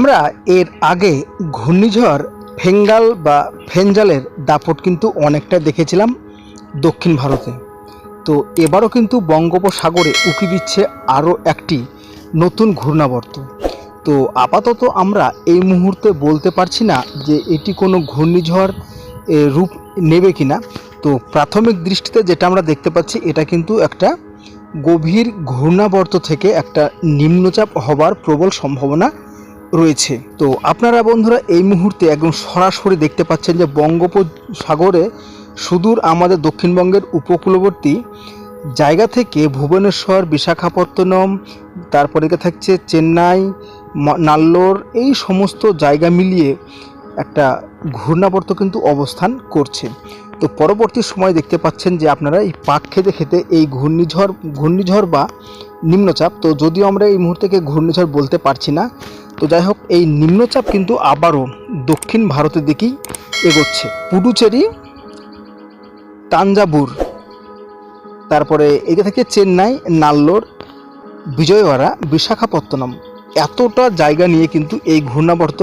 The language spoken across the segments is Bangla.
আমরা এর আগে ঘূর্ণিঝড় ফেঙ্গাল বা ফেঞ্জালের দাপট কিন্তু অনেকটা দেখেছিলাম দক্ষিণ ভারতে। তো এবারও কিন্তু বঙ্গোপসাগরে উঁকি দিচ্ছে আরও একটি নতুন ঘূর্ণাবর্ত। তো আপাতত আমরা এই মুহূর্তে বলতে পারছি না যে এটি কোনো ঘূর্ণিঝড় রূপ নেবে কিনা। তো প্রাথমিক দৃষ্টিতে যেটা আমরা দেখতে পাচ্ছি, এটা কিন্তু একটা গভীর ঘূর্ণাবর্ত থেকে একটা নিম্নচাপ হবার প্রবল সম্ভাবনা রয়েছে। তো আপনারা বন্ধুরা এই মুহূর্তে একদম সরাসরি দেখতে পাচ্ছেন যে বঙ্গোপসাগরে সুদূর আমাদের দক্ষিণবঙ্গের উপকূলবর্তী জায়গা থেকে ভুবনেশ্বর, বিশাখাপত্তনম, তারপরে থাকছে চেন্নাই নাল্লোর, এই সমস্ত জায়গা মিলিয়ে একটা ঘূর্ণাবর্ত কিন্তু অবস্থান করছে। তো পরবর্তী সময় দেখতে পাচ্ছেন যে আপনারা এই পাক খেতে খেতে এই ঘূর্ণিঝড় ঘূর্ণিঝড় বা নিম্নচাপ, তো যদিও আমরা এই মুহূর্তে ঘূর্ণিঝড় বলতে পারছি না তো যাই হোক, এই নিম্নচাপ কিন্তু আবারও দক্ষিণ ভারতের দিকেই এগোচ্ছে। পুডুচেরি, তাঞ্জাবুর, তারপরে এদিকে থেকে চেন্নাই, নাল্লোর, বিজয়ওয়াড়া, বিশাখাপত্তনম। এতটা জায়গা নিয়ে কিন্তু এই ঘূর্ণাবর্ত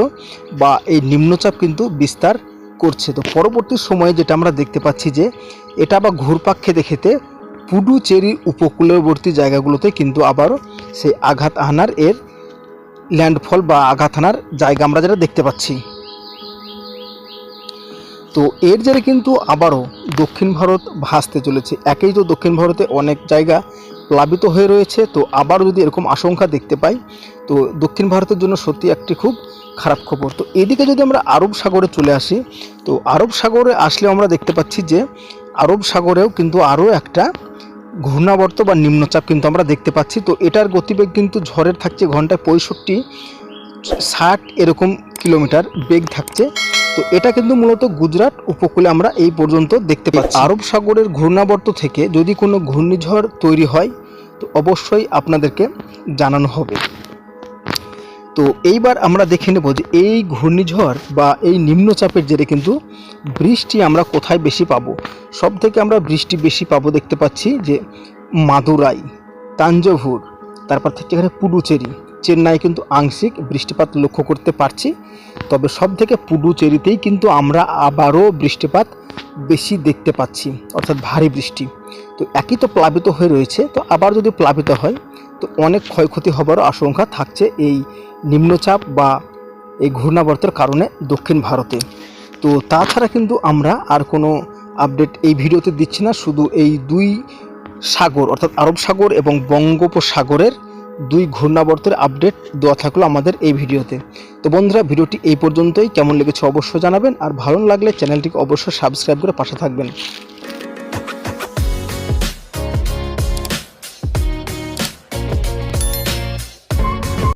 বা এই নিম্নচাপ কিন্তু বিস্তার করছে। তো পরবর্তী সময়ে যেটা আমরা দেখতে পাচ্ছি যে, এটা আবার ঘুরপাক খেতে খেতে পুডুচেরির উপকূলবর্তী জায়গাগুলোতে কিন্তু আবারও সেই আঘাত হানার এর ল্যান্ডফল বা আঘাত হানার জায়গা আমরা যেটা দেখতে পাচ্ছি। তো এর জেরে কিন্তু আবারও দক্ষিণ ভারত ভাসতে চলেছে। একেই তো দক্ষিণ ভারতে অনেক জায়গা প্লাবিত হয়ে রয়েছে, তো আবার যদি এরকম আশঙ্কা দেখতে পাই, তো দক্ষিণ ভারতের জন্য সত্যি একটি খুব খারাপ খবর। তো এদিকে যদি আমরা আরব সাগরে চলে আসি, তো আরব সাগরে আসলে আমরা দেখতে পাচ্ছি যে, আরব সাগরেও কিন্তু আরও একটা ঘূর্ণাবর্ত বা নিম্নচাপ কিন্তু আমরা দেখতে পাচ্ছি। তো এটার গতিবেগ কিন্তু ঝড়ের থাকছে ঘন্টায় পঁয়ষট্টি ষাট এরকম কিলোমিটার বেগ থাকছে। তো এটা কিন্তু মূলত গুজরাট উপকূলে আমরা এই পর্যন্ত দেখতে পাচ্ছি। আরব সাগরের ঘূর্ণাবর্ত থেকে যদি কোনো ঘূর্ণিঝড় তৈরি হয় তো অবশ্যই আপনাদেরকে জানানো হবে। তো এইবার আমরা দেখে নেব যে এই ঘূর্ণিঝড় বা এই নিম্নচাপের জেরে কিন্তু বৃষ্টি আমরা কোথায় বেশি পাবো। সব থেকে আমরা বৃষ্টি বেশি পাবো দেখতে পাচ্ছি যে মাদুরাই, তাঞ্জভুর, তারপর থেকে এখানে পুডুচেরি। চেন্নাই কিন্তু আংশিক বৃষ্টিপাত লক্ষ্য করতে পারছি, তবে সব থেকে পুডুচেরিতেই কিন্তু আমরা আবারও বৃষ্টিপাত বেশি দেখতে পাচ্ছি, অর্থাৎ ভারী বৃষ্টি। তো একই তো প্লাবিত হয়ে রয়েছে, তো আবার যদি প্লাবিত হয়, তো অনেক ক্ষয়ক্ষতি হবারও আশঙ্কা থাকছে এই নিম্নচাপ বা এই ঘূর্ণাবর্তের কারণে দক্ষিণ ভারতে। তো তাছাড়া কিন্তু আমরা আর কোনো আপডেট এই ভিডিওতে দিচ্ছি না, শুধু এই দুই সাগর, অর্থাৎ আরব সাগর এবং বঙ্গোপসাগরের দুই ঘূর্ণাবর্তের আপডেট দেওয়া থাকল আমাদের এই ভিডিওতে। তো বন্ধুরা, ভিডিওটি এই পর্যন্তই। কেমন লেগেছে অবশ্যই জানাবেন। আর ভালো লাগলে চ্যানেলটিকে অবশ্যই সাবস্ক্রাইব করে পাশে থাকবেন।